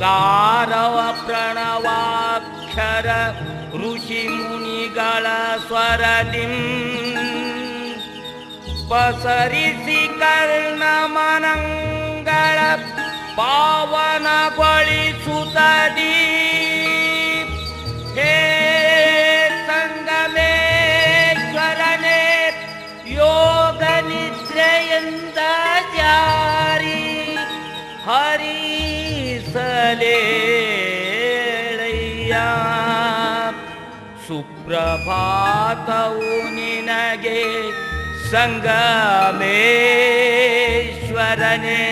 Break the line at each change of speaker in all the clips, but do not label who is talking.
ಓಂಕಾರವ ಪ್ರಣವಾಕ್ಷರ ಋಷಿ ಮುನಿಗಳ ಸ್ವರದಿಂ ಪಸರಿಸಿ ಕರ್ಣ ಮನಂಗಳ ಪಾವನಗೊಳಿಸುತ್ತದಿ ಸುಪ್ರಭಾತವು ನಿನಗೆ ಸಂಗಮೇಶ್ವರನೇ.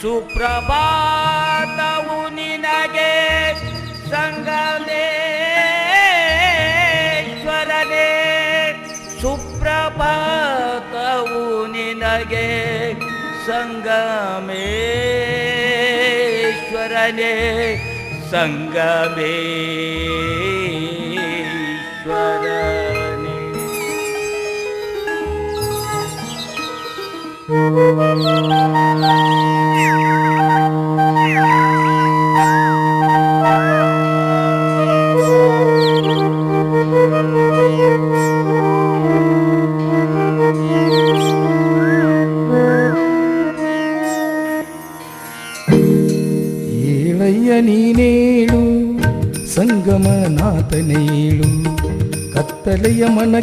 ಸುಪ್ರಭಾತವು ನಿನಗೆ ಸಂಗಮೇಶ್ವರನೇ. ಸುಪ್ರಭಾತವು ನಿನಗೆ ಸಂಗಮೇಶ್ವರನೇ.
स्वरणे Thank you.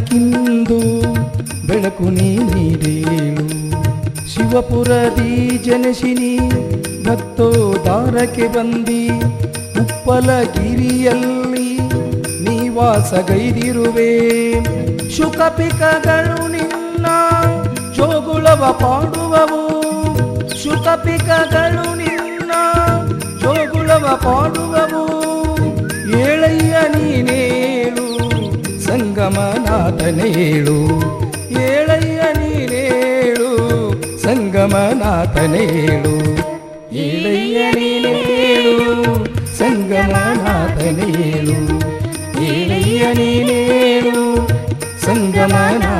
ಮನಕಿಂದು ಬೆಳಕು ನೀ ನೀಡೇಳು ಶಿವಪುರದಿ ಜನಶಿನಿ ಭಕ್ತೋದಾರಕ್ಕೆ ಬಂದಿ ಉಪ್ಪಲಗಿರಿಯಲ್ಲಿ ನೀವಾಸಗೈದಿರುವೆ ಶುಕಪಿಕಗಳು ನಿನ್ನ ಜೋಗುಳವ ಪಾಡುವವು. ಶುಕಪಿಕಗಳು ನಿನ್ನ ಜೋಗುಳವ ಪಾಡುವವು. ಏಳಯ್ಯ ನೀನೇಳು ಸಂಗಮನಾಥನೇಳು ಏಳಯ್ಯ ನೀನೇಳು ಸಂಗಮನಾಥನೇಳು ಏಳಯ್ಯ ನೀನೇಳು ಸಂಗಮನಾಥನೇಳು ಏಳಯ್ಯ ನೀನೇಳು ಸಂಗಮನಾಥನೇಳು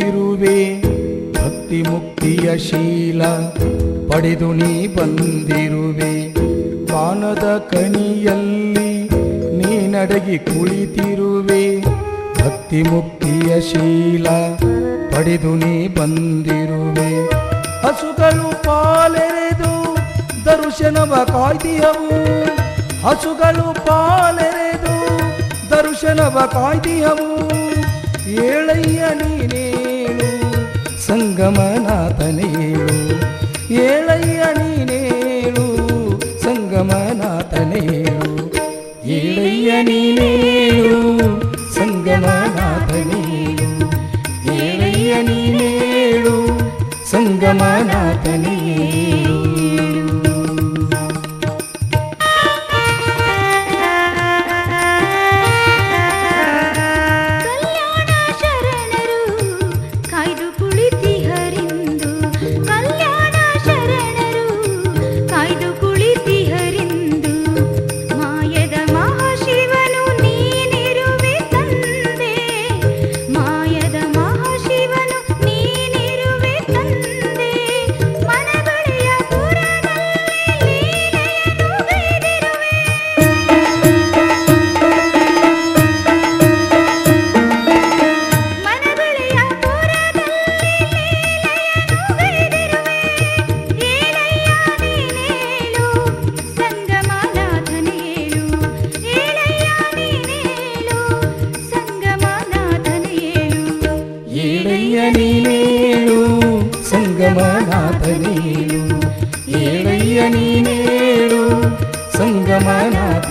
ಕುಳಿತಿರುವೆ ಭಕ್ತಿ ಮುಕ್ತಿಯ ಶೀಲ ಪಡೆದು ನೀ ಬಂದಿರುವೆ. ಬಾನದ ಕಣಿಯಲ್ಲಿ ನೀನಡಗಿ ಕುಳಿತಿರುವೆ. ಭಕ್ತಿ ಮುಕ್ತಿಯ ಶೀಲ ಪಡೆದು ನೀ ಬಂದಿರುವೆ. ಹಸುಗಳು ಪಾಲೆರೆದು ದರ್ಶನವ ಕಾಯ್ದಿಯವು. ಹಸುಗಳು ಪಾಲೆರೆದು ದರ್ಶನವ ಕಾಯ್ದಿಯವು. ಏಳಯ್ಯ ನೀನೇಳು ಸಂಗಮನಾಥನೇಳು ಏಳಯ್ಯ ನೀನೇಳು ಸಂಗಮನಾಥನೇಳು ಏಳಯ್ಯ ನೀನೇಳು ಸಂಗಮನಾಥನೇಳು ಏಳಯ್ಯ ನೀನೇಳು ಸಂಗಮನಾಥನೇಳು సంగమనాథ నీడు ఏడయ్య నీ నేడు సంగమనాథ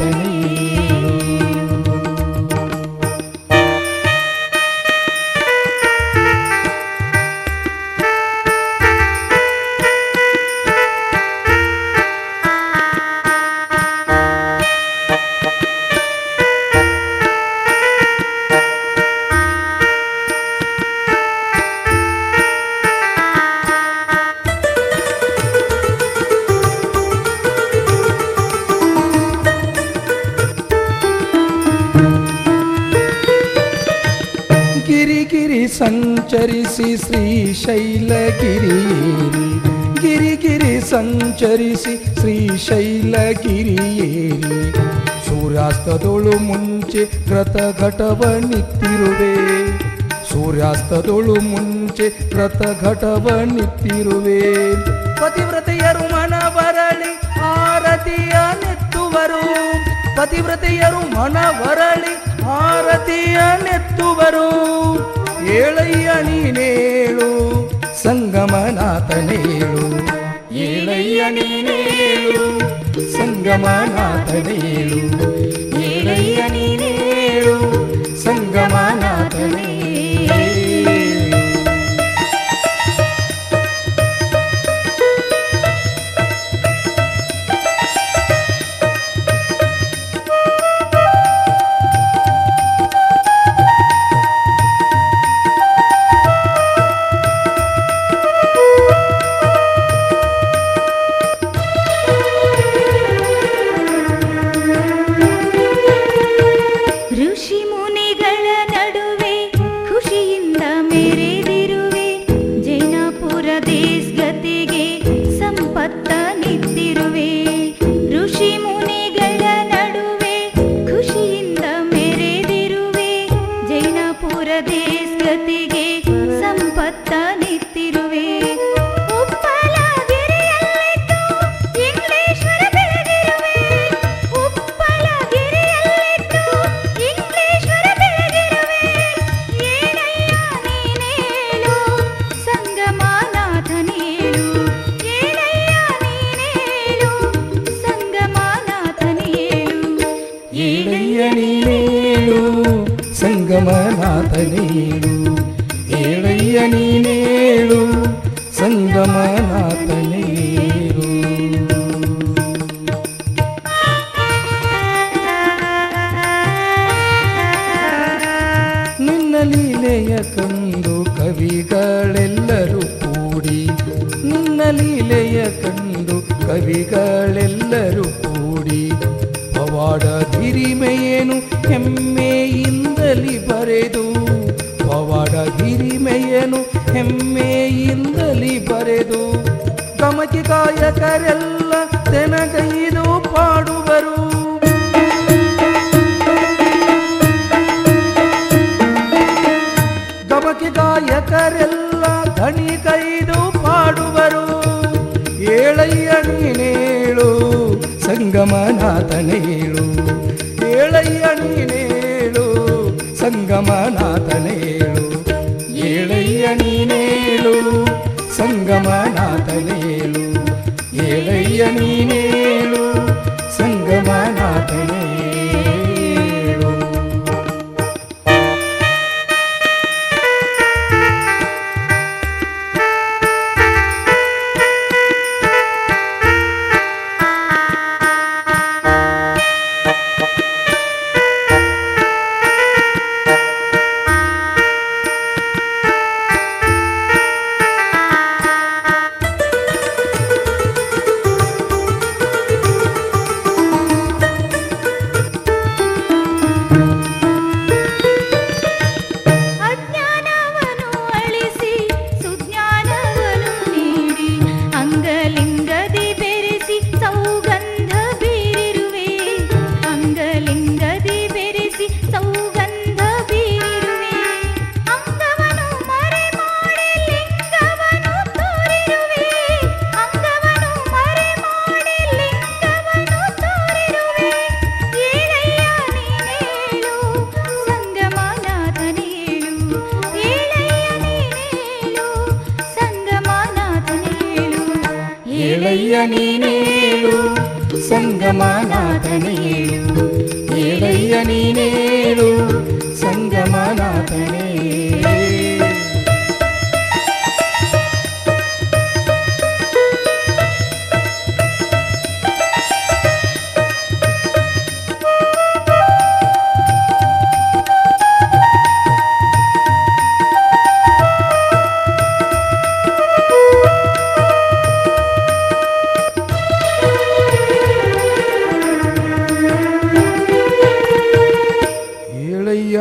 ಸಂಚರಿಸಿ ಶ್ರೀಶೈಲಗಿರಿಯೇರಿ ಗಿರಿಗಿರಿ ಸಂಚರಿಸಿ ಶ್ರೀಶೈಲಗಿರಿಯೇರಿ ಸೂರ್ಯಾಸ್ತದೊಳು ಮುಂಚೆ ವ್ರತ ಘಟವನಿತ್ತಿರುವೆ ಸೂರ್ಯಾಸ್ತದೊಳು ಮುಂಚೆ ವ್ರತ ಘಟವನಿತ್ತಿರುವೆ ಪತಿವ್ರತೆಯರು ಮನವರಳಿ ಆರತಿಯ ನೆತ್ತುವರು ಪತಿವ್ರತೆಯರು ಮನವರಳಿ ಆರತಿಯ ನೆತ್ತುವರು ಏಳಯ್ಯ ನೀನೇಳು ಸಂಗಮನಾಥನೇಳು ಏಳಯ್ಯ ನೀನೇಳು ಸಂಗಮನಾಥನೇಳು ಏಳಯ್ಯ ನೀನೇಳು
ಜೈನಪುರ
నీ ಗಾಯಕರೆಲ್ಲ ತೆನಗೈದು ಪಾಡುವರು. ಗಮಕಿ ಗಾಯಕರೆಲ್ಲ ಧಣಿ ಕೈದು ಪಾಡುವರು. ಏಳಯ್ಯ ನೀನೇಳು ಸಂಗಮನಾಥನೇಳು ಏಳಯ್ಯ ನೀನೇಳು ಸಂಗಮನಾಥನೇಳು ಏಳಯ್ಯ ನೀನೇಳು ಸಂಗಮನಾಥನೇಳು ನೀನೇ ఏడయ్యని నేడు సంగమానాథనేడు ఏడయ్యని నేడు సంగమానాథనే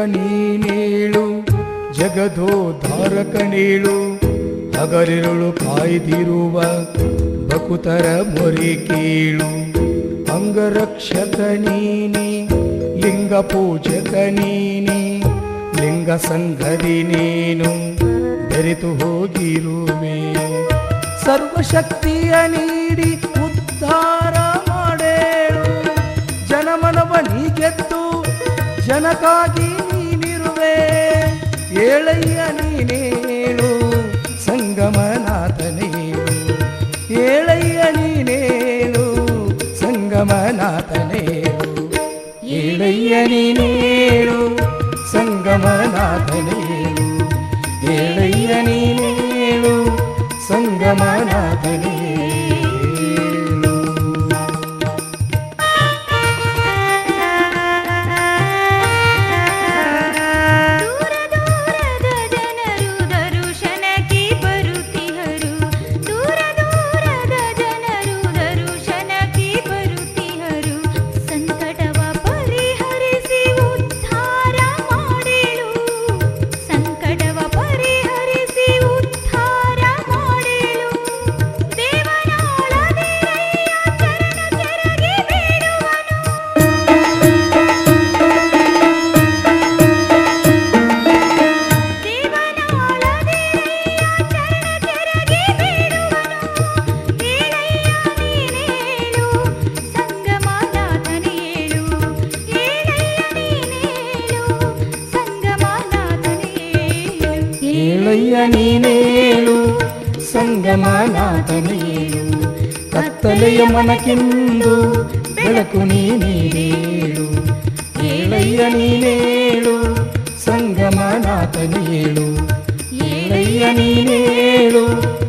ನೀನೇಳು ಜಗದೋದ್ಧಾರಕನೇಳು ಹಗರಿರುಳು ಕಾಯ್ದಿರುವ ಬಕುತರ ಮೊರೆ ಕೇಳು. ಅಂಗರಕ್ಷಕ ನೀನೆ, ಲಿಂಗ ಪೂಜಕ ನೀನೆ, ಲಿಂಗ ಸಂಗದಿ ನೀನು, ಬೆರೆತು ಹೋಗಿರುವೆ ಸರ್ವಶಕ್ತಿಯ ನೀಡಿ ಉದ್ಧಾರ ಮಾಡೇಳು. ಜನಮನವ ನೀ ಗೆದ್ದು ಜನಕ್ಕಾಗಿ ನೀನಿರುವೆ ಏಳಯ್ಯ ನೀನೇಳು ಸಂಗಮನಾಥನೇಳು ಏಳಯ್ಯ ನೀನೇಳು ಸಂಗಮನಾಥನೇಳು
ಏಳಯ್ಯ ನೀನೇಳು ಸಂಗಮನಾಥನೇಳು ಏಳಯ್ಯ ನೀನೇಳು ಸಂಗಮನಾಥನೇಳು
ಏಳಯ್ಯ ನೀನೇಳು ಸಂಗಮನಾಥನೇಳು ಕತ್ತಲೆಯ ಮನಕ್ಕಿಂದು ಬೆಳಕು ನೀನೇಳು ಏಳಯ್ಯ ನೀನೇಳು ಸಂಗಮನಾಥನೇಳು ಏಳಯ್ಯ ನೀನೇಳು ಸಂಗ